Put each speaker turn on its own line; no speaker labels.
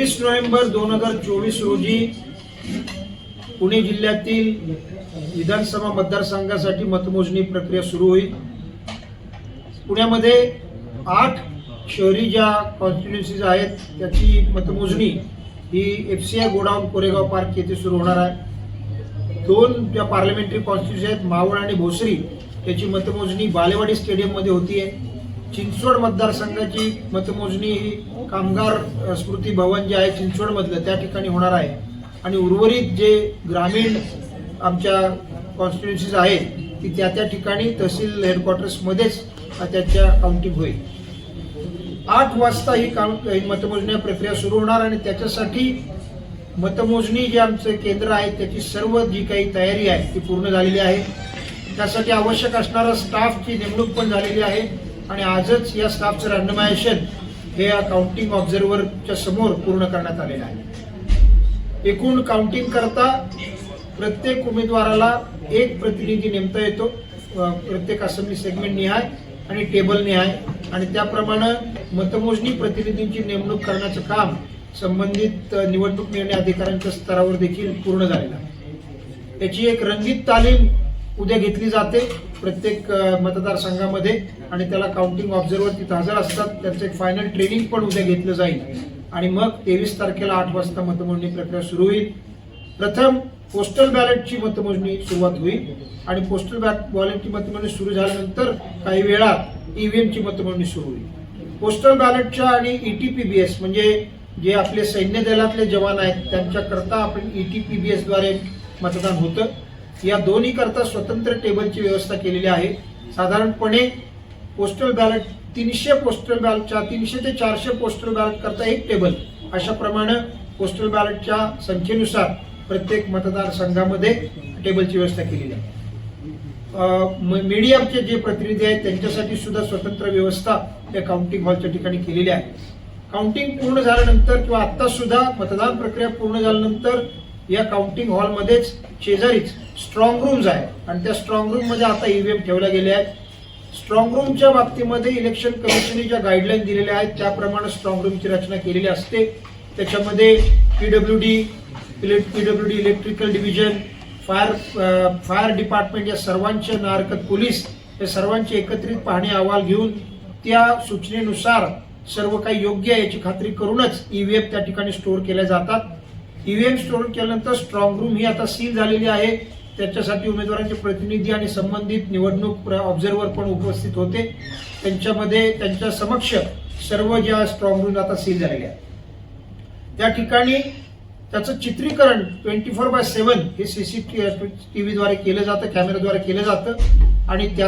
तेवीस नोव्हेंबर दोन हजार चोवीस रोजी पुणे जिल्ह्यातील विधानसभा मतदारसंघासाठी मतमोजणी प्रक्रिया सुरू होईल. पुण्यामध्ये आठ शहरी ज्या कॉन्स्टिट्युन्सीज आहेत त्याची मतमोजणी ही F C I godown Koregaon park येथे सुरू होणार आहे. दोन ज्या पार्लमेंटरी कॉन्स्टिट्युन्सी आहेत मावळ आणि भोसरी त्याची मतमोजणी बालेवाडी स्टेडियममध्ये होती आहे चिंचवड मतदारसंघाची मतमोजणी ही कामगार स्मृती भवन जे आहे चिंचवडमधलं त्या ठिकाणी होणार आहे. आणि उर्वरित जे ग्रामीण आमच्या कॉन्स्टिट्युन्सीज आहेत ती त्या त्या ठिकाणी तहसील हेडक्वार्टर्समध्येच त्याच्या काउंटिंग होईल. आठ वाजता ही काम ही मतमोजणी प्रक्रिया सुरू होणार आणि त्याच्यासाठी मतमोजणी जे आमचं केंद्र आहे त्याची सर्व जी काही तयारी आहे ती पूर्ण झालेली आहे. त्यासाठी आवश्यक असणारा स्टाफची नेमणूक पण झालेली आहे. आणि आजच या स्टाफचं रँडमायझेशन हे या काउंटिंग ऑब्झर्व्हरच्या समोर पूर्ण करण्यात आलेलं आहे. एकूण काउंटिंग करता प्रत्येक उमेदवाराला एक प्रतिनिधी नेमता येतो. प्रत्येक असेंब्ली सेगमेंट निहाय आणि टेबल निहाय. आणि त्याप्रमाणे मतमोजणी प्रतिनिधींची नेमणूक करण्याचं काम संबंधित निवडणूक निर्णय अधिकाऱ्यांच्या स्तरावर देखील पूर्ण झालेलं आहे. त्याची एक रंगीत तालीम उद्या घेतली जाते प्रत्येक मतदारसंघामध्ये आणि त्याला काउंटिंग ऑब्झर्व्हर तिथं हजर असतात. त्यांचं एक फायनल ट्रेनिंग पण उद्या घेतलं जाईल. आणि मग तेवीस तारखेला आठ वाजता मतमोजणी प्रक्रिया सुरू होईल. प्रथम पोस्टल बॅलेटची मतमोजणी सुरुवात होईल. आणि पोस्टल बॅलेटची मतमोजणी सुरू झाल्यानंतर काही वेळात ईव्हीएमची मतमोजणी सुरू होईल. पोस्टल बॅलेटच्या आणि E ईटीपीबीएस म्हणजे जे आपले सैन्य दलातले जवान आहेत त्यांच्याकरता आपण ई टी पी बी एसद्वारे मतदान होतं. या दोन्ही करता स्वतंत्र टेबलची व्यवस्था केलेली आहे. साधारणपणे पोस्टल बॅलेट तीनशे पोस्टल बॅलेटच्या तीनशे ते चारशे पोस्टल बॅलेट करता एक टेबल अशा प्रमाणे पोस्टल बॅलेटच्या संख्येनुसार प्रत्येक मतदारसंघामध्ये टेबलची व्यवस्था केलेली आहे. म- मीडियाचे जे प्रतिनिधी आहेत त्यांच्यासाठी सुद्धा स्वतंत्र व्यवस्था त्या काउंटिंग हॉलच्या ठिकाणी केलेली आहे. काउंटिंग पूर्ण झाल्यानंतर किंवा आता सुद्धा मतदान प्रक्रिया पूर्ण झाल्यानंतर या काउंटिंग हॉलमध्येच शेजारीच स्ट्रॉंग रूम्स आहे आणि त्या स्ट्रॉंग आता ई आता ईव्हीएम ठेवल्या गेल्या आहेत. स्ट्रॉंग रूमच्या बाबतीमध्ये इलेक्शन कमिशनने ज्या गाईडलाईन दिलेल्या आहेत त्याप्रमाणे स्ट्रॉंग रूमची रचना केलेली असते. त्याच्यामध्ये P W D P W D electrical division fire fire department या सर्वांचे नारकत पोलीस या सर्वांचे एकत्रित पाहणी अहवाल घेऊन त्या सूचनेनुसार सर्व काही योग्य आहे याची खात्री करूनच ईव्हीएम त्या ठिकाणी स्टोअर केल्या जातात. ईव्हीएम स्टोअर केल्यानंतर स्ट्रॉंग रूम ही आता सील झालेली आहे. त्याच्यासाठी उमेदवारांचे प्रतिनिधी आणि संबंधित निवडणूक ऑब्झर्व्हर पण उपस्थित होते. त्यांच्यामध्ये त्यांच्या समक्ष सर्व ज्या स्ट्रॉंग रूम आता सील झालेल्या आहेत. त्या ठिकाणी त्याचं चित्रीकरण ट्वेंटी फोर बाय सेव्हन हे सीसीटीव्ही द्वारे केलं जातं कॅमेराद्वारे केलं जातं. आणि त्या